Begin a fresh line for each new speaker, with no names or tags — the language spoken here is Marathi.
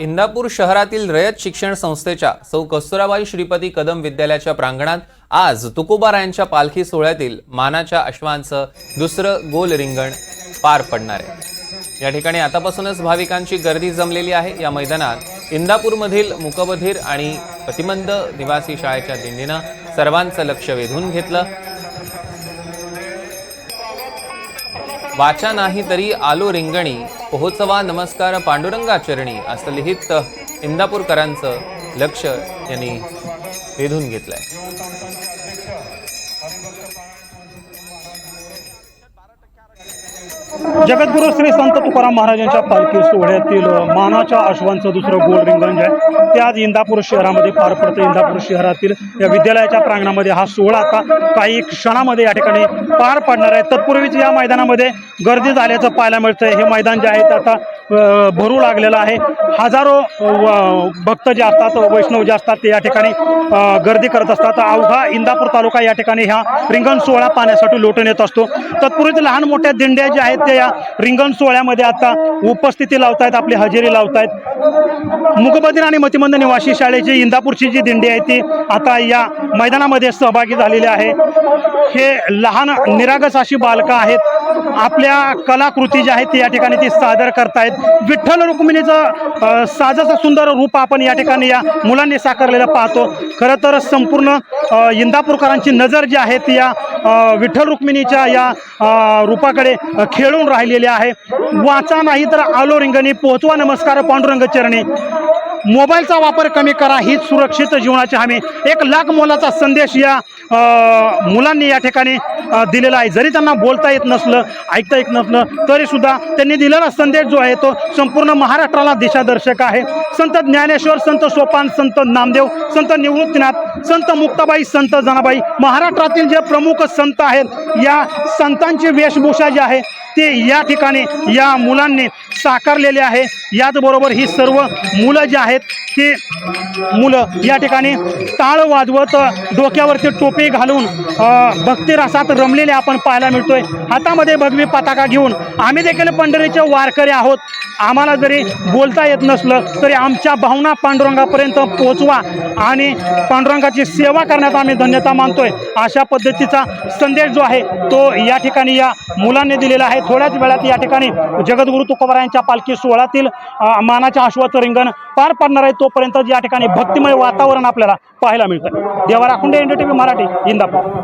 इंदापूर शहरातील रयत शिक्षण संस्थेच्या सौ कस्तुराबाई श्रीपती कदम विद्यालयाच्या प्रांगणात आज तुकोबारायांच्या पालखी सोहळ्यातील मानाच्या अश्वांचं दुसरं गोल रिंगण पार पडणार आहे. या ठिकाणी आतापासूनच भाविकांची गर्दी जमलेली आहे. या मैदानात इंदापूरमधील मुकबधीर आणि प्रतिबंध निवासी शाळेच्या दिंडीनं सर्वांचं लक्ष वेधून घेतलं. वाचा नाही तरी आलो रिंगणी पोहोचवा नमस्कार पांडुरंगा चरणी असं लिहित इंदापूरकरांचं लक्ष यांनी वेधून घेतलंय.
जगद्गुरु श्री संत तुकाराम महाराजांच्या पालखी सोहळ्यातील मानाच्या अश्वांचं दुसरं गोल रिंगण जे आहे ते आज इंदापूर शहरामध्ये पार पडतं. इंदापूर शहरातील या विद्यालयाच्या प्रांगणामध्ये हा सोहळा आता काही क्षणामध्ये या ठिकाणी पार पडणार आहे. तत्पूर्वीच या मैदानामध्ये गर्दी झाल्याचं पाहायला मिळतं हे मैदान जे आहे ते आता भरू लागलेलं आहे. हजारो भक्त जे असतात वैष्णव जे असतात ते या ठिकाणी गर्दी करत असतात. अवघा इंदापूर तालुका या ठिकाणी ह्या रिंगण सोहळा पाहण्यासाठी लोटून येत असतो. तत्पूर्वीच लहान मोठ्या दिंड्या ज्या आहेत ते या रिंगण सोहळ्यामध्ये आता उपस्थिती लावतायत आपली हजेरी लावतायत. मुकबधीर आणि मतिमंद निवासी शाळेची इंदापूरची जी दिंडी आहे ती आता या मैदानामध्ये सहभागी झालेली आहे. हे लहान निरागस अशी बालकं आहेत. आपल्या कलाकृती जी आहेत ती या ठिकाणी ती सादर करतायत. विठ्ठल रुक्मिणीचं साजाचं सुंदर रूप आपण या ठिकाणी या मुलांनी साकारलेलं पाहतो. खरं तर संपूर्ण इंदापूरकरांची नजर जी आहे ती या विठ्ठल रुक्मिणीच्या या रूपाकडे खेळून राहिलेली आहे. वाचा नाही तर आलो रिंगणी पोहोचवा नमस्कार पांडुरंग चरणी. मोबाईलचा वापर कमी करा ही सुरक्षित जीवनाची हमी. एक लाख मोलाचा संदेश या मुलांनी या ठिकाणी दिलेला आहे. जरी त्यांना बोलता येत नसलं ऐकता येत नसलं तरी सुद्धा त्यांनी दिलेला संदेश जो आहे तो संपूर्ण महाराष्ट्राला दिशादर्शक आहे. संत ज्ञानेश्वर संत सोपान संत नामदेव संत निवृत्तीनाथ संत मुक्ताबाई संत जनाबाई महाराष्ट्रातील जे प्रमुख संत आहेत या संतांची वेशभूषा जी आहे ते या ठिकाणी या मुलांनी साकारलेले आहे. याचबरोबर ही सर्व मुलं जी आहेत ती मुलं या ठिकाणी टाळ वाजवत डोक्यावरती टोपी घालून अ, भक्तिरसात रमलेले आपण पाहायला मिळतोय. हातामध्ये भगवी पताका घेऊन आम्ही देखील पंढरीचे वारकरी आहोत. आम्हाला जरी बोलता येत नसलं तरी आमच्या भावना पांडुरंगापर्यंत पोहोचवा आणि पांडुरंगाची सेवा करण्यात आम्ही धन्यता मानतोय. अशा पद्धतीचा संदेश जो आहे तो या ठिकाणी या मुलांनी दिलेला आहे. थोड्याच वेळात या ठिकाणी जगद्गुरु तुकोबारायांच्या पालखी सोहळ्यातील मानाच्या आश्वाचं रिंगण पार पडणार आहे तोपर्यंत या ठिकाणी भक्तिमय वातावरण आपल्याला पाहायला मिळतं. Deva Rakhunde N T V Marathi Indapur.